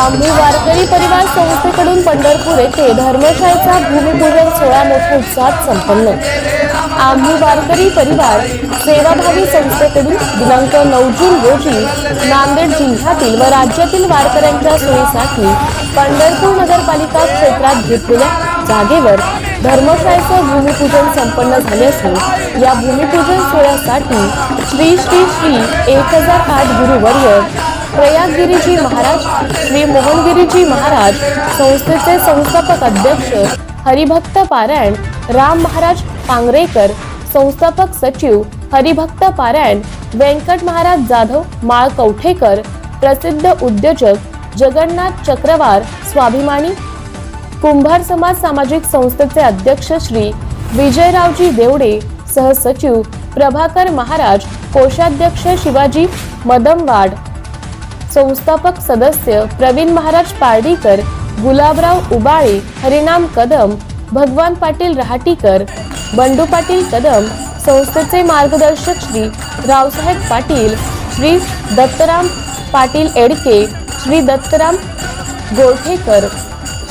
आम्ही वारकरी परिवार संस्थेकडून पंढरपूर येथे धर्मशाळेचा भूमिपूजन सोहळा मोठ्या उत्साहात संपन्न. आम्ही वारकरी परिवार सेवाभावी संस्थेकडून दिनांक नऊ जून रोजी नांदेड जिल्ह्यातील व राज्यातील वारकऱ्यांच्या सोयीसाठी पंढरपूर नगरपालिका क्षेत्रात घेतलेल्या जागेवर धर्मशाळेचं भूमिपूजन संपन्न झाले असून या भूमिपूजन सोहळ्यासाठी श्री श्री श्री एक हजार आठ गुरुवर्य प्रयागगिरीजी महाराज श्री मोहनगिरीजी महाराज संस्थेचे संस्थापक अध्यक्ष हरिभक्त पारायण राम महाराज पांगरेकर संस्थापक सचिव हरिभक्त पारायण व्यंकट महाराज जाधव माळ कवठेकर प्रसिद्ध उद्योजक जगन्नाथ चक्रवार स्वाभिमानी कुंभार समाज सामाजिक संस्थेचे अध्यक्ष श्री विजयरावजी देवडे सहसचिव प्रभाकर महाराज कोषाध्यक्ष शिवाजी मदमवाड संस्थापक सदस्य प्रवीण महाराज पार्डीकर गुलाबराव उबाळे हरिनाम कदम भगवान पाटील रहाटीकर बंडू पाटील कदम संस्थेचे मार्गदर्शक श्री रावसाहेब पाटील श्री दत्तराम पाटील एडके श्री दत्तराम गोरठेकर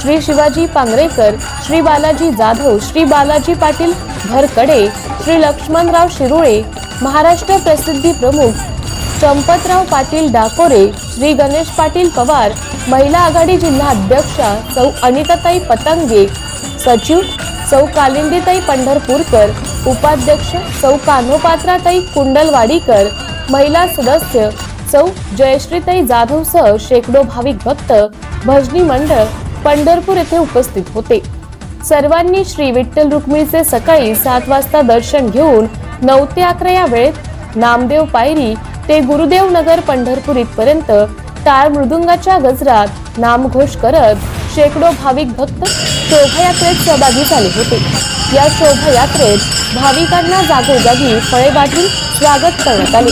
श्री शिवाजी पांगरेकर श्री बालाजी जाधव श्री बालाजी पाटील भरकडे श्री लक्ष्मणराव शिरुळे महाराष्ट्र प्रसिद्धी प्रमुख चंपतराव पाटील डाकोरे श्री गणेश पाटील पवार महिला आघाडी जिल्हा अध्यक्षा सौ अनिताताई पतंगे सचिव सौ कालिंदीताई पंढरपूरकर उपाध्यक्ष सौ कान्होपात्राताई कुंडलवाडीकर महिला सदस्य सौ जयश्रीताई जाधवसह शेकडो भाविक भक्त भजनी मंडळ पंढरपूर येथे उपस्थित होते. सर्वांनी श्री विठ्ठल रुक्मिणीचे सकाळी सात वाजता दर्शन घेऊन नऊ ते अकरा या वेळेत नामदेव पायरी ते गुरुदेव नगर पंढरपूर इथपर्यंत टाळ मृदुंगाच्या गजरात नामघोष करत शेकडो भाविक भक्त शोभायात्रेत सहभागी झाले होते. या शोभायात्रेत भाविकांना जागोजागी फळे वाटून स्वागत करण्यात आले.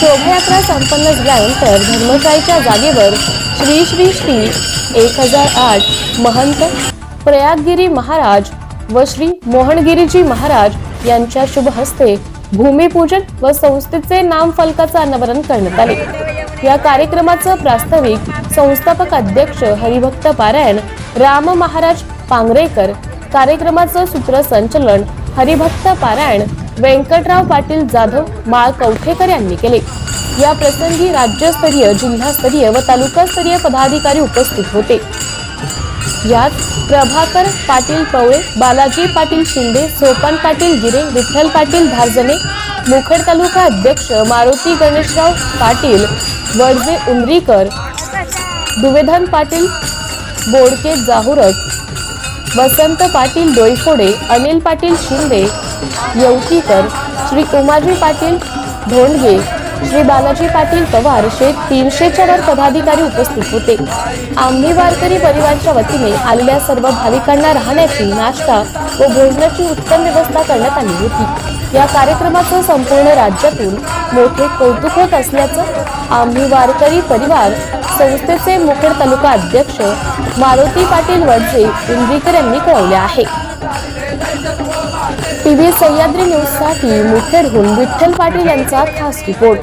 शोभायात्रा संपन्न झाल्यानंतर धर्मशाळेच्या जागेवर श्री श्री श्री एक हजार आठ महंत प्रयागगिरी महाराज व श्री मोहनगिरीजी महाराज यांच्या शुभ हस्ते भूमिपूजन व संस्थेचे नाम फलकाचं अनावरण करण्यात आले. या कार्यक्रमाचं प्रास्ताविक संस्थापक अध्यक्ष हरिभक्त पारायण राम महाराज पांगरेकर कार्यक्रमाचं सूत्रसंचलन हरिभक्त पारायण व्यंकटराव पाटील जाधव माळ कवठेकर यांनी केले. या प्रसंगी राज्यस्तरीय जिल्हास्तरीय व तालुकास्तरीय पदाधिकारी उपस्थित होते. यात प्रभाकर पाटील पवळे बालाजी पाटील शिंदे सोपान पाटील गिरे विठ्ठल पाटील धारजणे मुखेड तालुका अध्यक्ष मारुती गणेशराव पाटील वडजे उमरीकर दुवेधन पाटील बोडके जाहुरक वसंत पाटील डोईफोडे अनिल पाटील शिंदे येवतीकर श्री उमाजी पाटील धोंडगे श्री बालाजी पाटील पवार असे तीनशेच्या वर पदाधिकारी उपस्थित होते. आम्ही वारकरी परिवारच्या वतीने आलेल्या सर्व भाविकांना राहण्याची नाश्ता व भोजनाची उत्तम व्यवस्था करण्यात आली होती. या कार्यक्रमाचं संपूर्ण राज्यातून मोठे कौतुक होत असल्याचं आम्ही वारकरी परिवार संस्थेचे मुखेड तालुका अध्यक्ष मारुती पाटील वडजे इंद्रीकर यांनी कळवले आहे. टीव्ही सह्याद्री न्यूजसाठी मुखेडहून विठ्ठल पाटील यांचा खास रिपोर्ट.